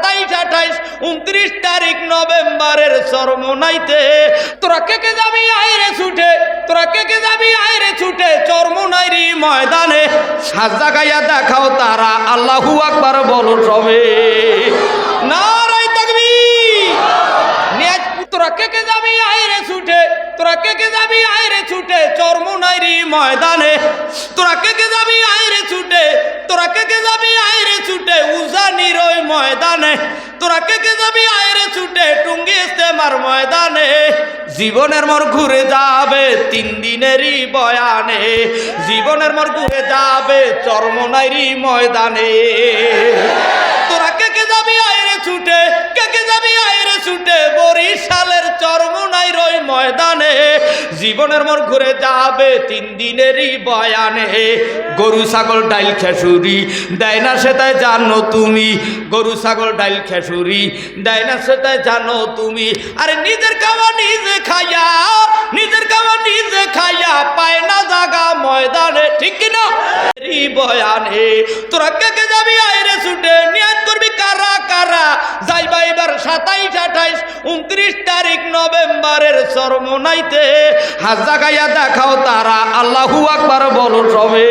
সাতাইশ, আঠাইশ, উনত্রিশ তারিখ নভেম্বরের চরমনাইতে। তোরা কে কে যাবি আইরে ছুটে? তোরা কে কে যাবি আইরে ছুটে চরমনাইরি ময়দানে? সাজা গাইয়া দেখাও তারা, আল্লাহু আকবার বলো সবে। নারাই তাকবি নিয়াজ, তোরা কে কে যাবি আইরে ছুটে? তোরা কে কে যাবি আইরে ছুটে চরমনাইরি ময়দানে? তোরা কে কে যাবি আইরে ছুটে? তোরা কে কে যাবি আইরে ছুটে? ময়দানে। তোরা কে কে যাবি? আইরে ছুটে টুঙ্গি ইস্তেমার ময়দানে। জীবনের মোর ঘুরে যাবে তিন দিনেরই বয়ানে। জীবনের মোর ঘুরে যাবে চরমনাইরি ময়দানে। তোরা কে কে যাবি? আইরে ছুটে। কে কে যাবি? আইরে ছুটে বরিশালের চরমনাই রই ময়দানে। জীবনের মোর ঘুরে যাবে, তিন দিনেরই বয়ানে। গরু, ছাগল, ডাইল, খেসুরি, দেয় না সেটাই জানো তুমি। গরু, ছাগল, ডাইল, খেসুরি, দেয় না সেটাই জানো তুমি। আরে নিজের খাওয়া নিজে খাইয়া, নিজের খাওয়া নিজে খাইয়া, পায় না জাগা ময়দানে, ঠিক কিনা বয়ানে। তোরা কে কে যাবি আইরে ছুটে? নিয়াত করবি কারা কারা? যাইবা এবার সাতাইশ আঠাইশ উনত্রিশ তারিখ নভেম্বরের চরমনাইতে হাজা গাইয়া দেখাও তারা, আল্লাহু আকবার বলো সবে।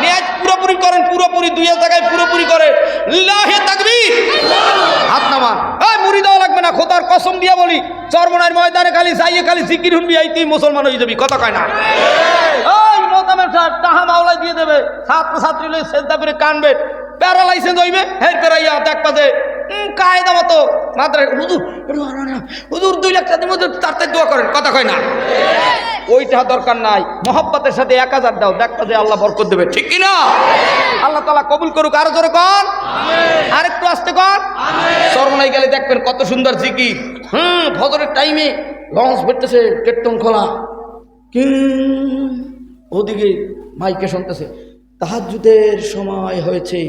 নিয়াজ পুরোপুরি করেন, পুরোপুরি দুই জায়গায় পুরোপুরি করে। মুড়ি লাগবে না দিয়া বলি। তুই মুসলমান হয়ে যাবি না। তাহা দিয়ে দেবে। ছাত্র ছাত্রী কানবে। প্যারা লাইসেন্স হইবে, হের পেরাইয়া দেখ পাতে কায়দা মতো মাত্র হুজুর হুজুর, দুই লাখ টাকার মধ্যে তাড়াতাড়ি দোয়া করেন, কথা কয় না। ওইটা দরকার নাই। মহব্বতের সাথে এক হাজার দাও দেখতে যে আল্লাহ বরকত দেবে। ঠিক কি না আল্লাহ তালা কবুল করুক, আরও জোরে কন। আরেকটু আসতে কর সর্বনাই গেলে দেখবেন কত সুন্দর জিকি হুম, ফজরের টাইমে লঞ্চ ভরতেছে কেটন খোলা। কিং ওদিকে মাইকে শুনতেছে তাহাজুদের সময় হয়েছে।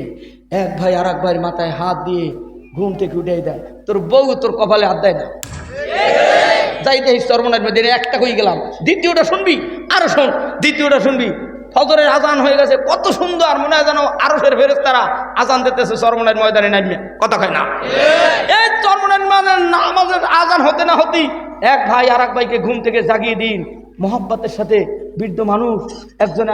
এক ভাই আর এক ভাইয়ের মাথায় হাত দিয়ে ঘুম থেকে উঠে দেয়। তোর বউ তোর কপালে হাত দেয় না। যাই দেখি সর্বনাশ মধ্যে একটা হয়ে গেলাম। দ্বিতীয়টা শুনবি? আরও শোন। দ্বিতীয়টা শুনবি? ফজরের আজান হয়ে গেছে, কত সুন্দর মনে হয় যেন আরও ফের ফেরেস তারা আজান দিতেছে, সর্বনাশ ময়দানে নামবে কথা কয় না? এই সর্বনাশ মানে আমাদের আজান হতে না হতি এক ভাই আর এক ভাইকে ঘুম থেকে জাগিয়ে দিন। মোহাব্বতের সাথে বৃদ্ধ মানুষ একজনে